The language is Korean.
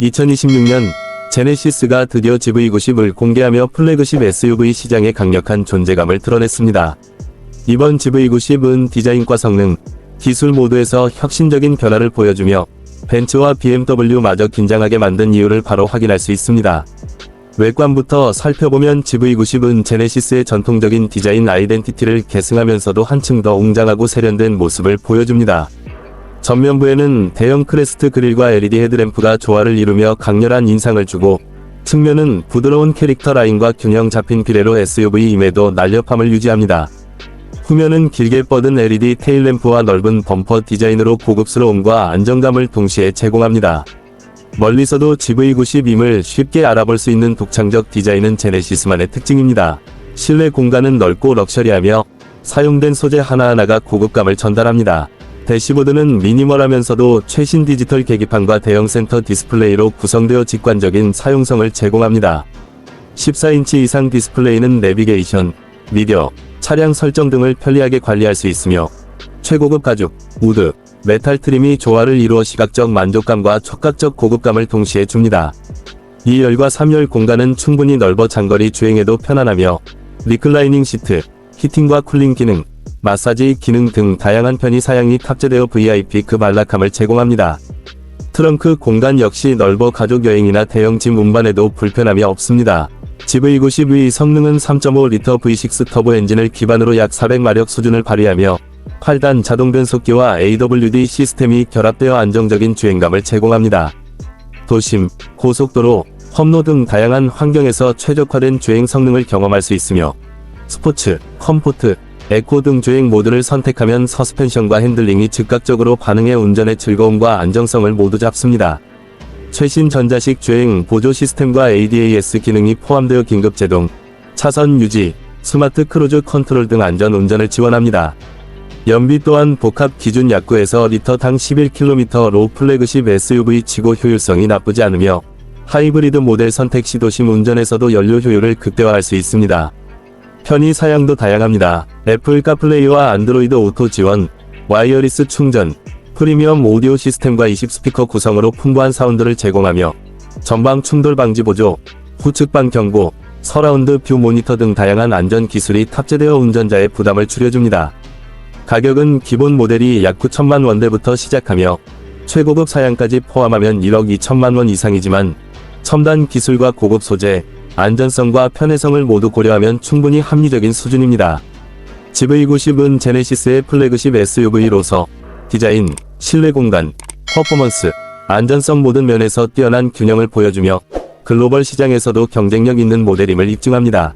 2026년 제네시스가 드디어 GV90을 공개하며 플래그십 SUV 시장에 강력한 존재감을 드러냈습니다. 이번 GV90은 디자인과 성능, 기술 모두에서 혁신적인 변화를 보여주며 벤츠와 BMW마저 긴장하게 만든 이유를 바로 확인할 수 있습니다. 외관부터 살펴보면 GV90은 제네시스의 전통적인 디자인 아이덴티티를 계승하면서도 한층 더 웅장하고 세련된 모습을 보여줍니다. 전면부에는 대형 크레스트 그릴과 LED 헤드램프가 조화를 이루며 강렬한 인상을 주고 측면은 부드러운 캐릭터 라인과 균형 잡힌 비례로 SUV임에도 날렵함을 유지합니다. 후면은 길게 뻗은 LED 테일램프와 넓은 범퍼 디자인으로 고급스러움과 안정감을 동시에 제공합니다. 멀리서도 GV90임을 쉽게 알아볼 수 있는 독창적 디자인은 제네시스만의 특징입니다. 실내 공간은 넓고 럭셔리하며 사용된 소재 하나하나가 고급감을 전달합니다. 대시보드는 미니멀하면서도 최신 디지털 계기판과 대형 센터 디스플레이로 구성되어 직관적인 사용성을 제공합니다. 14인치 이상 디스플레이는 내비게이션, 미디어, 차량 설정 등을 편리하게 관리할 수 있으며 최고급 가죽, 우드, 메탈 트림이 조화를 이루어 시각적 만족감과 촉각적 고급감을 동시에 줍니다. 2열과 3열 공간은 충분히 넓어 장거리 주행에도 편안하며 리클라이닝 시트, 히팅과 쿨링 기능, 마사지 기능 등 다양한 편의 사양이 탑재되어 VIP급 안락함을 제공합니다. 트렁크 공간 역시 넓어 가족 여행이나 대형 짐 운반에도 불편함이 없습니다. GV90의 성능은 3.5L V6 터보 엔진을 기반으로 약 400마력 수준을 발휘하며 8단 자동 변속기와 AWD 시스템이 결합되어 안정적인 주행감을 제공합니다. 도심, 고속도로, 험로 등 다양한 환경에서 최적화된 주행 성능을 경험할 수 있으며 스포츠, 컴포트, 에코 등 주행 모드를 선택하면 서스펜션과 핸들링이 즉각적으로 반응해 운전의 즐거움과 안정성을 모두 잡습니다. 최신 전자식 주행 보조 시스템과 ADAS 기능이 포함되어 긴급 제동, 차선 유지, 스마트 크루즈 컨트롤 등 안전 운전을 지원합니다. 연비 또한 복합 기준 약구에서 리터당 11km로 플래그십 SUV 치고 효율성이 나쁘지 않으며 하이브리드 모델 선택 시 도심 운전에서도 연료 효율을 극대화할 수 있습니다. 편의 사양도 다양합니다. 애플 카플레이와 안드로이드 오토 지원, 와이어리스 충전, 프리미엄 오디오 시스템과 20스피커 구성으로 풍부한 사운드를 제공하며 전방 충돌 방지 보조, 후측방 경고, 서라운드 뷰 모니터 등 다양한 안전 기술이 탑재되어 운전자의 부담을 줄여줍니다. 가격은 기본 모델이 약 9천만 원대부터 시작하며 최고급 사양까지 포함하면 1억 2천만 원 이상이지만 첨단 기술과 고급 소재, 안전성과 편의성을 모두 고려하면 충분히 합리적인 수준입니다. GV90은 제네시스의 플래그십 SUV로서 디자인, 실내 공간, 퍼포먼스, 안전성 모든 면에서 뛰어난 균형을 보여주며 글로벌 시장에서도 경쟁력 있는 모델임을 입증합니다.